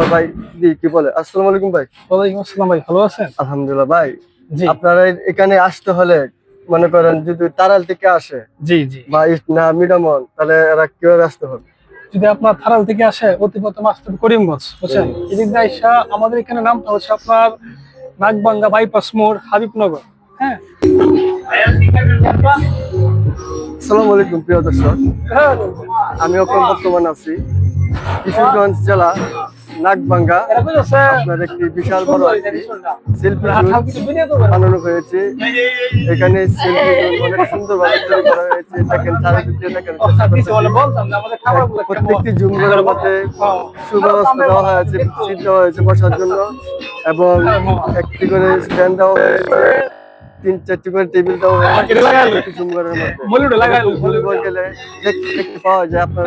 আমার ভাই দি কি বলে? আসসালামু আলাইকুম ভাই। ওয়ালাইকুম আসসালাম ভাই ভালো আছেন? আলহামদুলিল্লাহ ভাই জি। আপনারা এখানে আসতে হলে মনে করেন যদি তারাল থেকে আসে জি জি। বা না মিডামন তাহলে এরা কীভাবে আসতে হবে? যদি আপনার থারাল থেকে আসে অতি প্রথম আসতে করিমগঞ্জ বুঝছেন? এদিক দিয়ে আমাদের এখানে নামটা হচ্ছে আপনার নাগবাঙ্গা বাইপাস মোড় হাবিবনগর হ্যাঁ? আসসালামু আলাইকুম প্রিয় দর্শক। আমি এখন বর্তমান আছি। কিশোরগঞ্জ জেলা নাগবাঙ্গা। আপনার একটি বিশাল বড় শিল্পী বানানো হয়েছে। এখানে শিল্পী অনেক সুন্দর তৈরি করা হয়েছে। দেখেন চারিদিকে দেখেন প্রত্যেকটি জুমগুলোর মধ্যে সুব্যবস্থা দেওয়া হয়েছে সিট দেওয়া হয়েছে বসার জন্য। এবং একটি করে স্ট্যান্ড দেওয়া হয়েছে। তিন চারটি করে টেবিল দেওয়া হয়েছে মধ্যে। দেখতে দেখতে পাওয়া যায় আপনার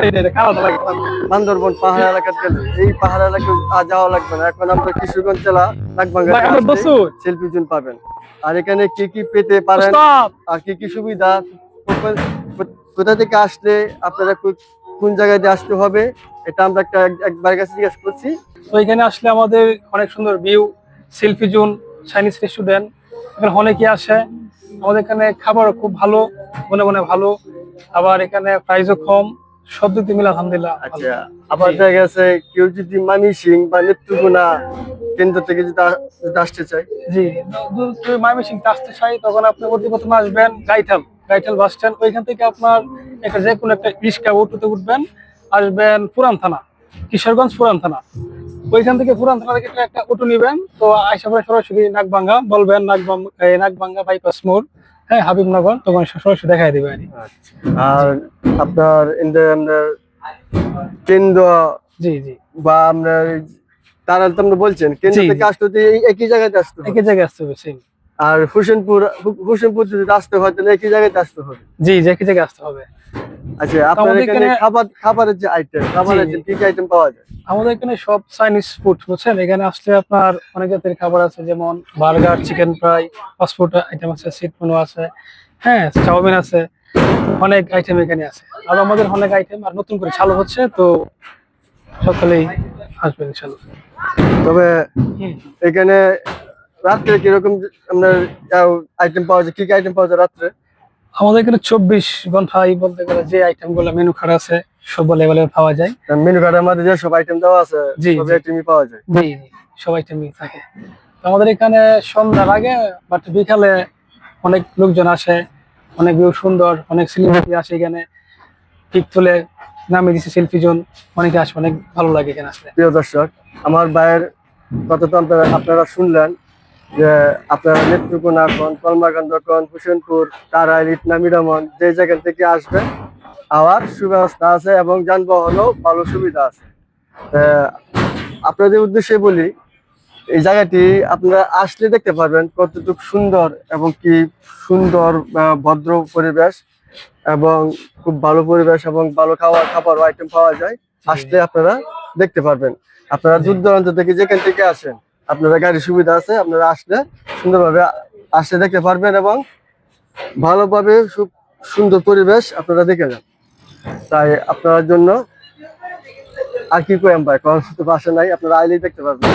বান্দরবন পাহাড় এলাকা গেলে। এই পাহাড় এলাকায় যাওয়া লাগবে না। এখন আমরা কিশোরগঞ্জ জেলা নাগবাঙ্গা শিল্পী জুন পাবেন। আর এখানে কি কি পেতে পারেন? আর কি কি সুবিধা? কোথা থেকে আসলে আপনারা কোন জায়গায় দিয়ে আসতে হবে? এটা আমরা একটা এক- একবার কাছে জিজ্ঞেস করছি। তো এখানে আসলে আমাদের অনেক সুন্দর view selfie zone Chinese restaurant এখানে অনেকে আসে? আমাদের এখানে খাবার খুব ভালো মনে মনে ভালো। আবার এখানে প্রাইসও কম। সব দিক দিয়ে মিলে আলহামদুলিল্লাহ। আচ্ছা আবার দেখা গেছে কেউ যদি বা নেত্রকোনা কেন্দ্র থেকে যদি আসতে জি। আসতে চাই তখন আপনি আসবেন গাইঠাল বাস স্ট্যান্ড। ওইখান থেকে আপনার একটা যে কোনো একটা রিক্সা অটোতে উঠবেন। আসবেন পুরান থানা কিশোরগঞ্জ পুরান থানা। ওইখান থেকে পুরান থানা থেকে একটা অটো নেবেন। তো আইসা পরে সরাসরি নাগবাঙ্গা বলবেন নাগবাঙ্গা এই বাইপাস মোড়। হ্যাঁ হাবিবনগর তখন সরাসরি দেখাই দেবে আর আপনার ইন্ডিয়া আপনার কেন্দ্র জি জি। বা আমরা তারা তো আমরা বলছেন কেন্দ্র থেকে। আসতে একই জায়গাতে আসতে একই জায়গায় আসতে হবে same। আর হোসেনপুর হোসেনপুর যদি আসতে হয় তাহলে একই জায়গাতে আসতে হবে। জি যে একই জায়গায় আসতে হবে। আচ্ছা এখানে খাবার খাবারের যে আইটেম খাবারের যে কি কি আইটেম পাওয়া যায়। আমাদের এখানে সব চাইনিজ ফুড বুঝছেন? এখানে আসলে আপনার অনেক জাতের খাবার আছে যেমন burger chicken fry fast food item আছে সিট আছে হ্যাঁ চাউমিন আছে অনেক আইটেম এখানে আছে। আর আমাদের অনেক আইটেম আর নতুন করে চালু হচ্ছে তো সকালেই আসবেন ইনশাল্লাহ। তবে এখানে রাত্রে কীরকম আপনার আইটেম পাওয়া যায় কি কি আইটেম পাওয়া যায় রাত্রে? আমাদের এখানে চব্বিশ ঘন্টায় বলতে গেলে যে আইটেমগুলো মেনু খারাপ আছে সব অ্যাভেলেবল পাওয়া যায়। মেনু কার্ডের মধ্যে যে সব আইটেম দেওয়া আছে জি, সব আইটেমই পাওয়া যায়। জি সব আইটেমই থাকে। আমাদের এখানে সন্ধ্যার আগে বাট বিকালে অনেক লোকজন আসে অনেক ভিউ সুন্দর অনেক সেলিব্রিটি আসে এখানে। পিক তুলে নামিয়ে দিচ্ছে সেলফি জোন অনেকে আসে অনেক ভালো লাগে এখানে আসলে প্রিয় দর্শক আমার ভাইয়ের কথা তো আপনারা শুনলেন। যে আপনারা নেত্রকোনা কোন কলমাকান্দ কোন হোসেনপুর তারাইল ইটনা যে জায়গা থেকে আসবেন আবার সুব্যবস্থা আছে এবং যানবাহনও ভালো সুবিধা আছে। আপনাদের উদ্দেশ্যে বলি এই জায়গাটি আপনারা আসলে দেখতে পারবেন কতটুকু সুন্দর এবং কি সুন্দর ভদ্র পরিবেশ এবং খুব ভালো পরিবেশ এবং ভালো খাওয়া খাবার আইটেম পাওয়া যায়। আসলে আপনারা দেখতে পারবেন। আপনারা দূর দূরান্ত থেকে যেখান থেকে আসেন আপনারা গাড়ির সুবিধা আছে, আপনারা আসলে সুন্দরভাবে আসলে দেখতে পারবেন এবং ভালোভাবে সুন্দর পরিবেশ আপনারা দেখে যান তাই আপনার জন্য আর কি করেন ভাই? কখন তো বাসা নাই, আপনারা আইলেই দেখতে পারবেন।